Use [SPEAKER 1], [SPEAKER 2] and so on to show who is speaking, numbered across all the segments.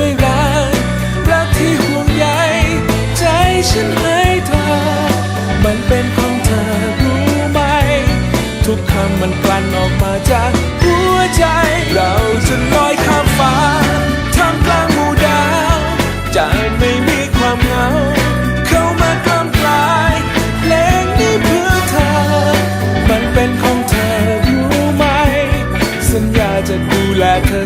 [SPEAKER 1] วย ที่ห่วงใยใจฉันให้เธอ มันเป็นของเธอรู้ไหม ทุกคำมันกลั่นออกมาจากหัวใจ เราจะลอยข้ามฟ้าท่ามกลางหมู่ดาวใจไม่มีความเหงา เข้ามากล้ำกลายเพลงนี้เพื่อเธอ มันเป็นของเธอรู้ไหม สัญญาจะดูแลเธอ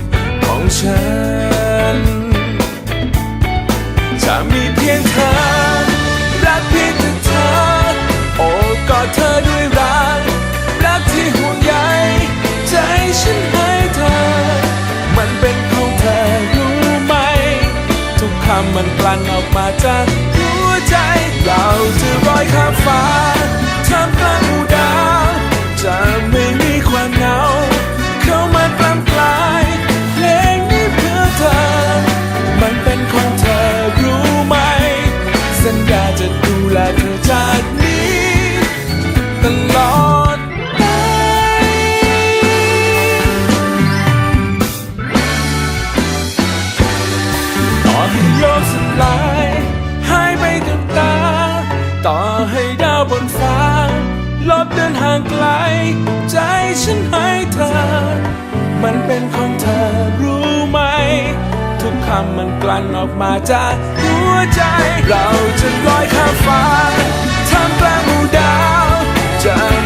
[SPEAKER 1] ฉัน จะมีเพียงเธอ รักเพียงแต่เธอ โอบกอดเธอด้วยรัก รักที่ห่วงใยใจฉันให้เธอ มันเป็นของเธอรู้ไหม ทุกคำมันกลั่นออกมาจากหัวใจ เราจะลอยข้ามฟ้า ต่อให้โลกสลายหายไปกับตา ต่อให้ดาวบนฟ้า ลบเดินห่างไกล ใจฉันให้เธอ มันเป็นของเธอรู้ไหม ทุกคำมันกลั่นออกมาจากหัวใจ เราจะลอยข้ามฟ้าท่ามกลางหมู่ดาวจะ